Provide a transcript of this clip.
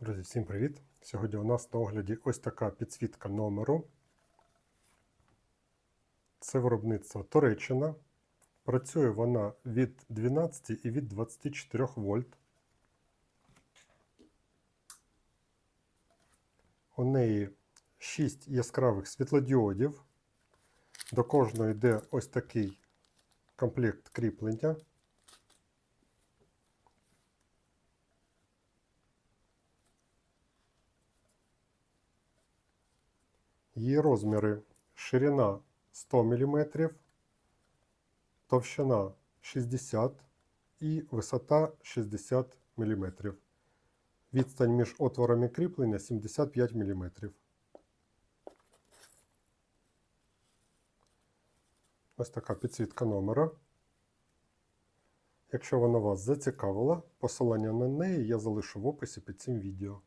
Друзі, всім привіт! Сьогодні у нас на огляді ось така підсвітка номеру. Це виробництво Туреччина. Працює вона від 12 і від 24 вольт. У неї 6 яскравих світлодіодів. До кожної йде ось такий комплект кріплення. Її розміри ширина 100 мм, товщина 60 і висота 60 мм. Відстань між отворами кріплення 75 мм. Ось така підсвітка номера. Якщо вона вас зацікавила, посилання на неї я залишу в описі під цим відео.